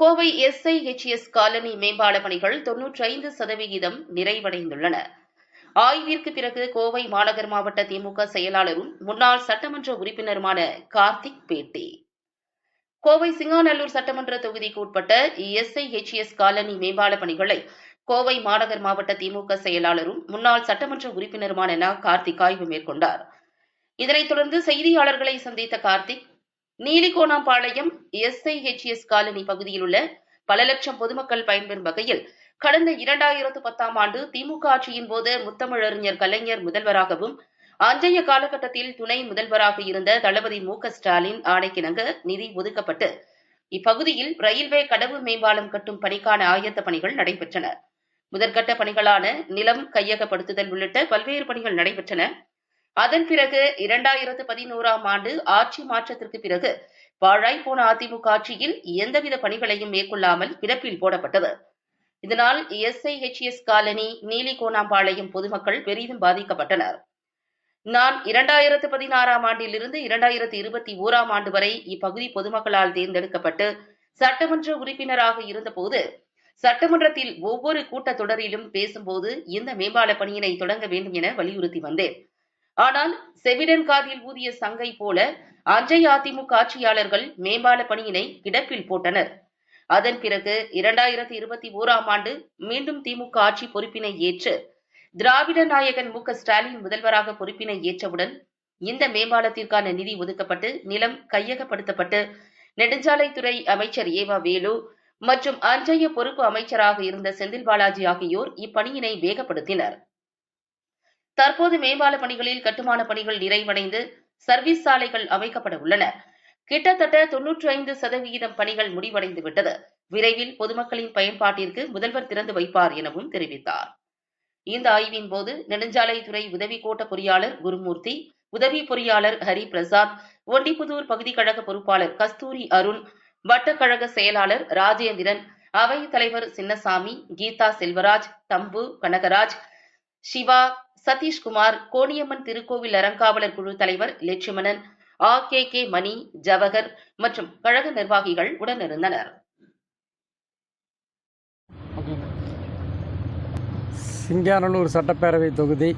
Kovai SIHS colony மேம்பால பணிகள் தொன்னூற்றி ஐந்து சதவிகிதம் நிறைவடைந்துள்ளன. ஆய்விற்கு பிறகு கோவை மாநகர் மாவட்ட திமுக செயலாளரும் முன்னாள் சட்டமன்ற உறுப்பினருமான கார்த்திக் பேட்டி. கோவை சிங்காநல்லூர் சட்டமன்ற தொகுதிக்கு உட்பட்ட எஸ்ஐஹெச்எஸ் காலனி மேம்பால பணிகளை கோவை மாநகர் மாவட்ட திமுக செயலாளரும் முன்னாள் சட்டமன்ற உறுப்பினருமான ந. கார்த்திக் ஆய்வு மேற்கொண்டார். இதனைத் தொடர்ந்து செய்தியாளர்களை சந்தித்த கார்த்திக் நீலிகோணாம்பாளையம் எஸ்ஐஹெச்எஸ் காலனி பகுதியில் உள்ள பல லட்சம் பொதுமக்கள் பயன்பெறும் வகையில் கடந்த இரண்டாயிரத்து பத்தாம் ஆண்டு திமுக ஆட்சியின் போது முத்தமிழறிஞர் கலைஞர் முதல்வராகவும் அன்றைய காலகட்டத்தில் துணை முதல்வராக இருந்த தளபதி மு க ஸ்டாலின் ஆணைக்கிணங்க நிதி ஒதுக்கப்பட்டு இப்பகுதியில் ரயில்வே கடவு மேம்பாலம் கட்டும் பணிக்கான ஆயத்த பணிகள் நடைபெற்றன. முதற்கட்ட பணிகளான நிலம் கையகப்படுத்துதல் உள்ளிட்ட பல்வேறு பணிகள் நடைபெற்றன. அதன் பிறகு இரண்டாயிரத்து பதினோராம் ஆண்டு ஆட்சி மாற்றத்திற்கு பிறகு பாழாய் போன அதிமுக ஆட்சியில் எந்தவித பணிகளையும் மேற்கொள்ளாமல் கிடப்பில் போடப்பட்டது. இதனால் எஸ்ஐஹெச்எஸ் காலனி நீலிகோணாம்பாளையம் பொதுமக்கள் பெரிதும் பாதிக்கப்பட்டனர். நான் இரண்டாயிரத்து பதினாறாம் ஆண்டிலிருந்து இரண்டாயிரத்து இருபத்தி ஓராம் ஆண்டு வரை இப்பகுதி பொதுமக்களால் தேர்ந்தெடுக்கப்பட்டு சட்டமன்ற உறுப்பினராக இருந்தபோது சட்டமன்றத்தில் ஒவ்வொரு கூட்டத்தொடரிலும் பேசும்போது இந்த மேம்பால பணியினை தொடங்க வேண்டும் என வலியுறுத்தி வந்தேன். ஆனால் செவிடன் காதில் ஊதிய சங்கை போல அன்றைய அதிமுக ஆட்சியாளர்கள் மேம்பால பணியினை கிடப்பில் போட்டனர். அதன் பிறகு இரண்டாயிரத்தி இருபத்தி ஓராம் ஆண்டு மீண்டும் திமுக ஆட்சி பொறுப்பினை ஏற்று திராவிட நாயகன் மு ஸ்டாலின் முதல்வராக பொறுப்பினை ஏற்றவுடன் இந்த மேம்பாலத்திற்கான நிதி ஒதுக்கப்பட்டு நிலம் கையகப்படுத்தப்பட்டு நெடுஞ்சாலைத்துறை அமைச்சர் ஏவா வேலு மற்றும் அன்றைய பொறுப்பு அமைச்சராக இருந்த செந்தில் பாலாஜி ஆகியோர் இப்பணியினை வேகப்படுத்தினர். தற்போது மேம்பால பணிகளில் கட்டுமான பணிகள் நிறைவடைந்து சர்வீஸ் சாலைகள் அமைக்கப்பட உள்ளன. கிட்டத்தட்ட தொன்னூற்றி ஐந்து சதவிகிதம் பணிகள் முடிவடைந்து விட்டது. விரைவில் பொதுமக்களின் பயன்பாட்டிற்கு முதல்வர் திறந்து வைப்பார் எனவும் தெரிவித்தார். இந்த ஆய்வின் போது நெடுஞ்சாலைத்துறை உதவி கோட்ட பொறியாளர் குருமூர்த்தி உதவி பொறியாளர் ஹரி பிரசாத் ஒண்டிப்புதூர் பகுதி கழக பொறுப்பாளர் கஸ்தூரி அருண் வட்டக்கழக செயலாளர் ராஜேந்திரன் அவை தலைவர் சின்னசாமி கீதா செல்வராஜ் தம்பு கனகராஜ் சிவா சதீஷ்குமார் கோணியம்மன் திருக்கோவில் அறங்காவலர் குழு தலைவர் Lakshmanan A K K Mani Jawahar மற்றும் கழக நிர்வாகிகள் உடனிருந்தனர் சிங்கானல்லூர் சட்டப்பேரவை தொகுதி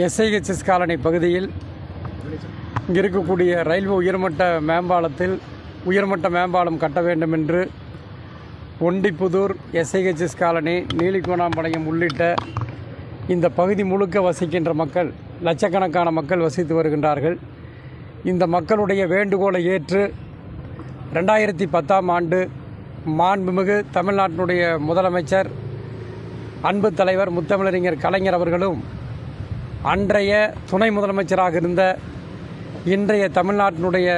எஸ்ஐஹெச்எஸ் காலனி பகுதியில் இங்கே இருக்கக்கூடிய ரயில்வே உயர்மட்ட மேம்பாலத்தில் உயர்மட்ட மேம்பாலம் கட்ட வேண்டும் என்று ஒண்டிப்புதூர் எஸ்ஐஹெச்எஸ் காலனி நீலிகோணாம்பாளையம் உள்ளிட்ட இந்த பகுதி முழுக்க வசிக்கின்ற மக்கள் லட்சக்கணக்கான மக்கள் வசித்து வருகின்றார்கள். இந்த மக்களுடைய வேண்டுகோளை ஏற்று ரெண்டாயிரத்தி பத்தாம் ஆண்டு மாண்புமிகு தமிழ்நாட்டினுடைய முதலமைச்சர் அன்பு தலைவர் முத்தமிழறிஞர் கலைஞர் அவர்களும் அன்றைய துணை முதலமைச்சராக இருந்த இன்றைய தமிழ்நாட்டினுடைய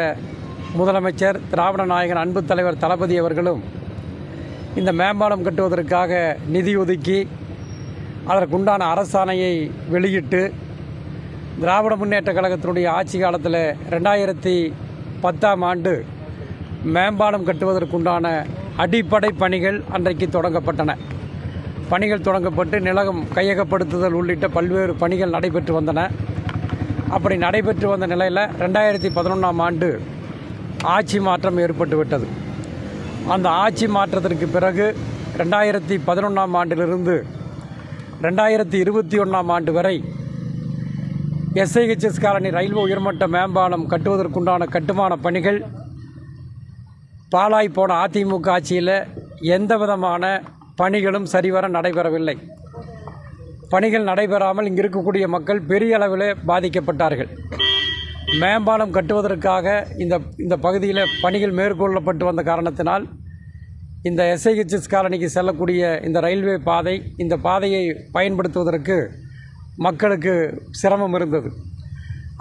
முதலமைச்சர் திராவிட நாயகன் அன்பு தலைவர் தளபதி அவர்களும் இந்த மேம்பாலம் கட்டுவதற்காக நிதி ஒதுக்கி அதற்குண்டான அரசாணையை வெளியிட்டு திராவிட முன்னேற்ற கழகத்தினுடைய ஆட்சி காலத்தில் ரெண்டாயிரத்தி பத்தாம் ஆண்டு மேம்பாலம் கட்டுவதற்குண்டான அடிப்படை பணிகள் அன்றைக்கு தொடங்கப்பட்டன. பணிகள் தொடங்கப்பட்டு நிலகம் கையகப்படுத்துதல் உள்ளிட்ட பல்வேறு பணிகள் நடைபெற்று வந்தன. அப்படி நடைபெற்று வந்த நிலையில் ரெண்டாயிரத்தி பதினொன்றாம் ஆண்டு ஆட்சி மாற்றம் ஏற்பட்டு விட்டது. அந்த ஆட்சி மாற்றத்திற்கு பிறகு ரெண்டாயிரத்தி பதினொன்றாம் ஆண்டிலிருந்து ரெண்டாயிரத்தி இருபத்தி ஒன்றாம் ஆண்டு வரை எஸ்ஐஹெச்எஸ் காலனி ரயில்வே உயர்மட்ட மேம்பாலம் கட்டுவதற்குண்டான கட்டுமான பணிகள் பாலாய் போன அதிமுக ஆட்சியில் எந்த விதமான பணிகளும் சரிவர நடைபெறவில்லை. பணிகள் நடைபெறாமல் இங்கு இருக்கக்கூடிய மக்கள் பெரிய அளவில் பாதிக்கப்பட்டார்கள். மேம்பாலம் கட்டுவதற்காக இந்த இந்த பகுதியில் பணிகள் மேற்கொள்ளப்பட்டு வந்த காரணத்தினால் இந்த எஸ்ஐஹெச்எஸ் காலனிக்கு செல்லக்கூடிய இந்த ரயில்வே பாதை இந்த பாதையை பயன்படுத்துவதற்கு மக்களுக்கு சிரமம் இருந்தது.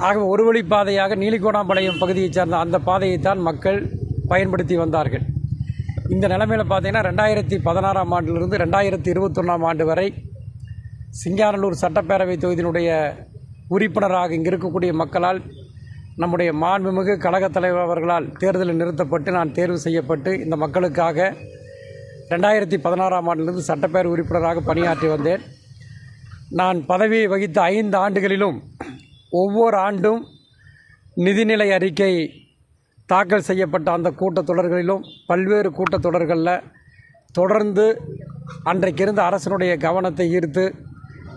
ஆக ஒரு வழி பாதையாக நீலிகோணாம்பாளையம் பகுதியைச் சேர்ந்த அந்த பாதையைத்தான் மக்கள் பயன்படுத்தி வந்தார்கள். இந்த நிலைமையில் பார்த்தீங்கன்னா ரெண்டாயிரத்தி பதினாறாம் ஆண்டிலிருந்து ரெண்டாயிரத்தி இருபத்தொன்னாம் ஆண்டு வரை சிங்கானல்லூர் சட்டப்பேரவை தொகுதியினுடைய உறுப்பினராக இங்கே இருக்கக்கூடிய மக்களால் நம்முடைய மாண்புமிகு கழகத் தலைவர் அவர்களால் தேர்தலில் நிறுத்தப்பட்டு நான் தேர்வு செய்யப்பட்டு இந்த மக்களுக்காக ரெண்டாயிரத்தி பதினாறாம் ஆண்டிலிருந்து சட்டப்பேரவை உறுப்பினராக பணியாற்றி வந்தேன். நான் பதவியை வகித்த ஐந்து ஆண்டுகளிலும் ஒவ்வொரு ஆண்டும் நிதிநிலை அறிக்கை தாக்கல் செய்யப்பட்ட அந்த கூட்டத்தொடர்களிலும் பல்வேறு கூட்டத்தொடர்களில் தொடர்ந்து அன்றைக்கு இருந்த அரசனுடைய கவனத்தை ஈர்த்து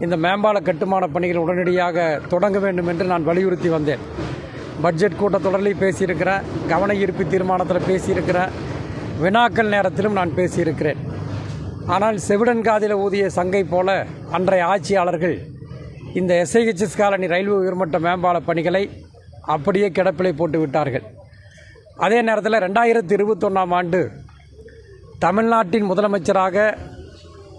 இந்த மேம்பால கட்டுமான பணிகள் உடனடியாக தொடங்க வேண்டும் என்று நான் வலியுறுத்தி வந்தேன். பட்ஜெட் கூட்டத்தொடரில் பேசியிருக்கிறேன் கவன ஈர்ப்பு தீர்மானத்தில் பேசியிருக்கிறேன் வினாக்கள் நேரத்திலும் நான் பேசியிருக்கிறேன். ஆனால் செவிடன் காதில் ஊதிய சங்கை போல அன்றைய ஆட்சியாளர்கள் இந்த எஸ்ஐஹெச்எஸ் காலனி ரயில்வே உயர்மட்ட மேம்பால பணிகளை அப்படியே கிடப்பிலை போட்டு விட்டார்கள். அதே நேரத்தில் ரெண்டாயிரத்தி இருபத்தொன்னாம் ஆண்டு தமிழ்நாட்டின் முதலமைச்சராக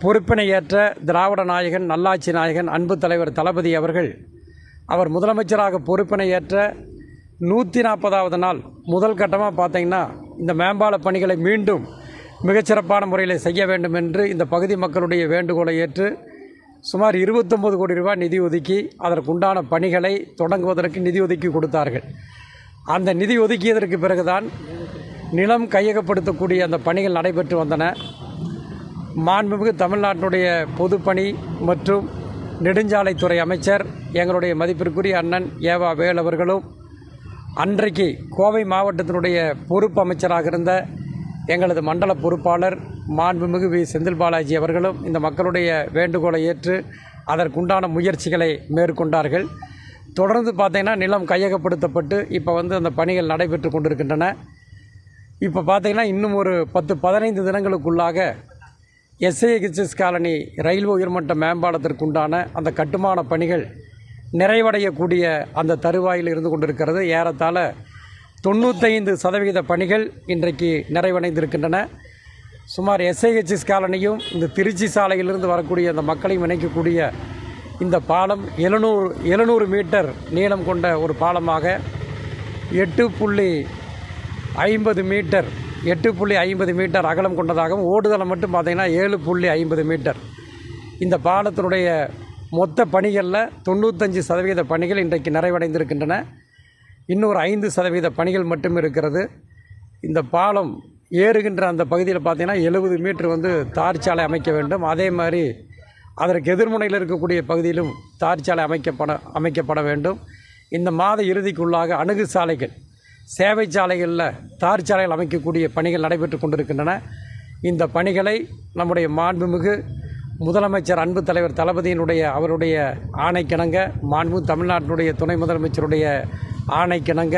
பொறுப்பினை ஏற்ற திராவிட நாயகன் நல்லாட்சி நாயகன் அன்பு தலைவர் தளபதி அவர்கள் அவர் முதலமைச்சராக பொறுப்பினை ஏற்ற நூற்றி நாற்பதாவது நாள் முதல் கட்டமாக பார்த்தீங்கன்னா இந்த மேம்பால பணிகளை மீண்டும் மிகச்சிறப்பான முறையில் செய்ய வேண்டும் என்று இந்த பகுதி மக்களுடைய வேண்டுகோளை ஏற்று சுமார் இருபத்தொம்பது கோடி ரூபாய் நிதி ஒதுக்கி அதற்குண்டான பணிகளை தொடங்குவதற்கு நிதி ஒதுக்கி கொடுத்தார்கள். அந்த நிதி ஒதுக்கியதற்கு பிறகுதான் நிலம் கையகப்படுத்தக்கூடிய அந்த பணிகள் நடைபெற்று வந்தன. மாண்புமிகு தமிழ்நாட்டினுடைய பொதுப்பணி மற்றும் நெடுஞ்சாலைத்துறை அமைச்சர் எங்களுடைய மதிப்பிற்குரிய அண்ணன் ஏவா வேல் அவர்களும் அன்றைக்கு கோவை மாவட்டத்தினுடைய பொறுப்பு அமைச்சராக இருந்த எங்களது மண்டல பொறுப்பாளர் மாண்புமிகு வி. செந்தில் பாலாஜி அவர்களும் இந்த மக்களுடைய வேண்டுகோளை ஏற்று அதற்குண்டான முயற்சிகளை மேற்கொண்டார்கள். தொடர்ந்து பார்த்தீங்கன்னா நிலம் கையகப்படுத்தப்பட்டு இப்போ வந்து அந்த பணிகள் நடைபெற்று கொண்டிருக்கின்றன. இப்போ பார்த்தீங்கன்னா இன்னும் ஒரு பத்து பதினைந்து தினங்களுக்குள்ளாக எஸ்ஏஹெச்எஸ் காலனி ரயில்வே உயர்மட்ட மேம்பாலத்திற்குண்டான அந்த கட்டுமான பணிகள் நிறைவடையக்கூடிய அந்த தருவாயில் இருந்து கொண்டிருக்கிறது. ஏறத்தாழ தொண்ணூத்தைந்து சதவிகித பணிகள் இன்றைக்கு நிறைவடைந்திருக்கின்றன. சுமார் எஸ்ஐஹெச்எஸ் காலனியும் இந்த திருச்சி சாலையிலிருந்து வரக்கூடிய அந்த மக்களையும் இணைக்கக்கூடிய இந்த பாலம் எழுநூறு எழுநூறு மீட்டர் நீளம் கொண்ட ஒரு பாலமாக எட்டு புள்ளி ஐம்பது மீட்டர் எட்டு புள்ளி ஐம்பது மீட்டர் அகலம் கொண்டதாகவும் ஓடுதளம் மட்டும் பார்த்திங்கன்னா ஏழு புள்ளி ஐம்பது மீட்டர். இந்த பாலத்தினுடைய மொத்த பணிகளில் தொண்ணூத்தஞ்சு சதவீத பணிகள் இன்றைக்கு நிறைவடைந்திருக்கின்றன. இன்னொரு ஐந்து சதவீத பணிகள் மட்டும் இருக்கிறது. இந்த பாலம் ஏறுகின்ற அந்த பகுதியில் பார்த்திங்கன்னா எழுபது மீட்ரு வந்து தார் சாலை அமைக்க வேண்டும். அதே மாதிரி அதற்கு எதிர்முனையில் இருக்கக்கூடிய பகுதியிலும் தார் சாலை அமைக்கப்பட அமைக்கப்பட வேண்டும். இந்த மாத இறுதிக்குள்ளாக அணுகு சாலைகள் சேவை சாலைகளில் தார் சாலைகள் அமைக்கக்கூடிய பணிகள் நடைபெற்று கொண்டிருக்கின்றன. இந்த பணிகளை நம்முடைய மாண்புமிகு முதலமைச்சர் அன்பு தலைவர் தளபதியினுடைய அவருடைய ஆணைக்கிணங்க மாண்பு தமிழ்நாட்டினுடைய துணை முதலமைச்சருடைய ஆணைக்கிணங்க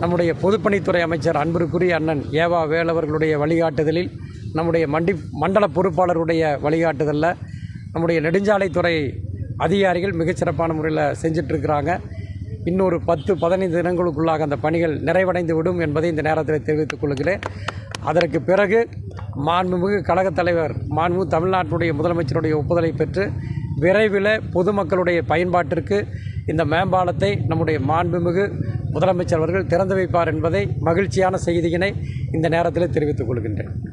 நம்முடைய பொதுப்பணித்துறை அமைச்சர் அன்பிற்குரிய அண்ணன் ஏவா வேலவர்களுடைய வழிகாட்டுதலில் நம்முடைய மண்டி மண்டல பொறுப்பாளருடைய வழிகாட்டுதலில் நம்முடைய நெடுஞ்சாலைத்துறை அதிகாரிகள் மிகச்சிறப்பான முறையில் செஞ்சிட்ருக்கிறாங்க இன்னொரு பத்து பதினைந்து தினங்களுக்குள்ளாக அந்த பணிகள் நிறைவடைந்து விடும் என்பதை இந்த நேரத்தில் தெரிவித்துக் கொள்கிறேன். அதற்கு பிறகு மாண்புமிகு கழகத் தலைவர் மாண்பு தமிழ்நாட்டினுடைய முதலமைச்சருடைய ஒப்புதலை பெற்று விரைவில் பொதுமக்களுடைய பயன்பாட்டிற்கு இந்த மேம்பாலத்தை நம்முடைய மாண்புமிகு முதலமைச்சர் அவர்கள் திறந்து வைப்பார் என்பதை மகிழ்ச்சியான செய்தியினை இந்த நேரத்தில் தெரிவித்துக் கொள்கின்றேன்.